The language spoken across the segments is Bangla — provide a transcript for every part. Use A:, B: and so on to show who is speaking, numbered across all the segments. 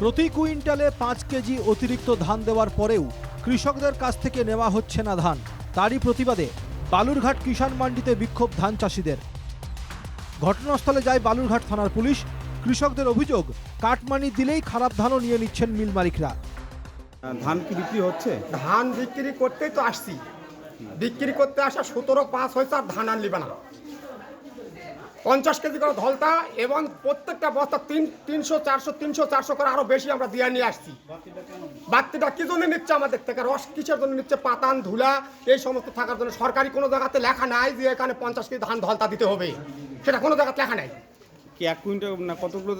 A: প্রতি কুইন্টালে পাঁচ কেজি অতিরিক্ত ধান দেওয়ার পরেও কৃষকদের কাছ থেকে নেওয়া হচ্ছে না ধান। তারই প্রতিবাদে বালুরঘাট কিষাণ মান্ডিতে বিক্ষোভ ধান চাষিদের। ঘটনাস্থলে যায় বালুরঘাট থানার পুলিশ। কৃষকদের অভিযোগ কাটমানি দিলেই খারাপ ধানও নিয়ে নিচ্ছেন মিল মালিকরা।
B: ধান কি বিক্রি হচ্ছে?
C: ধান বিক্রি করতেই তো আসছি। বিক্রি করতে আসা সতেরো পাঁচ হয়েছে আর ধান আর নিবে না। পঞ্চাশ কেজি করে ধলতা এবং প্রত্যেকটা বস্তা তিন তিনশো চারশো তিনশো চারশো করে আরও বেশি আমরা দিয়ে নিয়ে আসছি। বাড়তিটা কি জন্য নিচ্ছে আমাদের থেকে? রস কিসের জন্য নিচ্ছে? পাতান ধুলা এই সমস্ত থাকার জন্য। সরকারি কোনো জায়গাতে লেখা নাই যে এখানে পঞ্চাশ কেজি ধান ধলতা দিতে হবে। সেটা কোনো জায়গাতে লেখা নাই।
B: কি এক কুইন্টাল না কতগুলো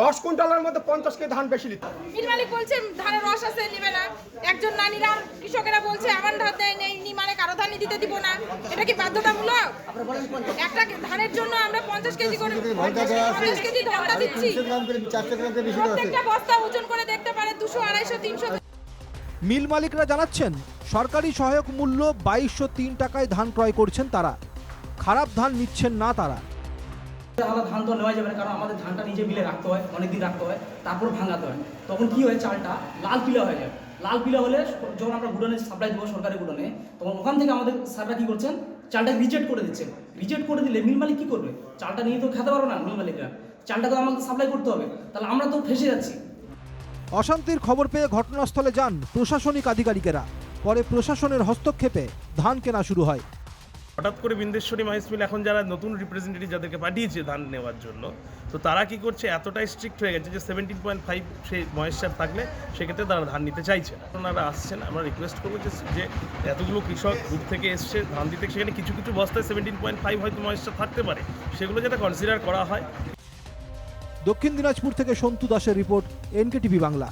C: দশ কুইন্টালের মধ্যে পঞ্চাশ কেজি ধান বেশি নিতে
D: মিল মালিক বলছে ধানের রস আছে নিবে না। একজন না নিলে আর কৃষকেরা বলছে আমার ধান দেয় নেই নি মানে কারও ধান দিতে দিব না। এটা কি বাধ্যতামূলক? একটা ধানের জন্য আমরা পঞ্চাশ কেজি করে পঞ্চাশ কেজি ধনটা দিচ্ছি। প্রত্যেকটা বস্তা ওজন করে দেখতে পারে দুশো আড়াইশো তিনশো
A: মিল মালিকরা জানাচ্ছেন সরকারি সহায়ক মূল্য বাইশশো তিন টাকায় ধান ক্রয় করছেন তারা। খারাপ ধান নিচ্ছেন না তারা।
E: আলাদা ধান তো নেওয়া যাবে না কারণ আমাদের ধানটা নিজে মিলে রাখতে হয় অনেক দিন রাখতে হয় তারপর ভাঙাতে হয়। তখন কি হয় চালটা লাল পিলা হয়ে যায়। লাল পিলা হলে যখন আমরা গুডনে সাপ্লাই দেবো সরকারি গুডনে, তখন ওখান থেকে আমাদের স্যাররা কী করছেন? চালটা রিজেক্ট করে দিচ্ছেন রিজেক্ট করে দিলে মিল মালিক কী করবে? চালটা নিয়ে তো খেতে পারবে না মিল মালিকরা চালটা তো আমাকে সাপ্লাই করতে হবে। তাহলে আমরা তো ফেসে যাচ্ছি।
A: অশান্তির খবর পেয়ে ঘটনাস্থলে যান প্রশাসনিক আধিকারিকেরা। পরে প্রশাসনের হস্তক্ষেপে ধান কেনা শুরু হয়।
F: হঠাৎ করে বিন্দেশ্বরী মাইস মিল এখন যারা নতুন রিপ্রেজেন্টেটিভ যাদেরকে পাঠিয়েছে ধান নেওয়ার জন্য, তো তারা কি করছে, এতটাই স্ট্রিক্ট হয়ে গেছে যে সেভেন্টিন পয়েন্ট ফাইভ সেই ময়েশ্চার থাকলে সেক্ষেত্রে তারা ধান নিতে চাইছে না। ওনারা আসছেন আমরা রিকোয়েস্ট করব যে এতগুলো কৃষক দূর থেকে এসছে, ধান দিতে, সেখানে কিছু কিছু বস্তায় সেভেন্টিন পয়েন্ট ফাইভ হয়তো ময়েশ্চার থাকতে পারে, সেগুলো যাতে কনসিডার করা হয়।
A: দক্ষিণ দিনাজপুর থেকে সন্তু দাসের রিপোর্ট, এনকেটিভি বাংলা।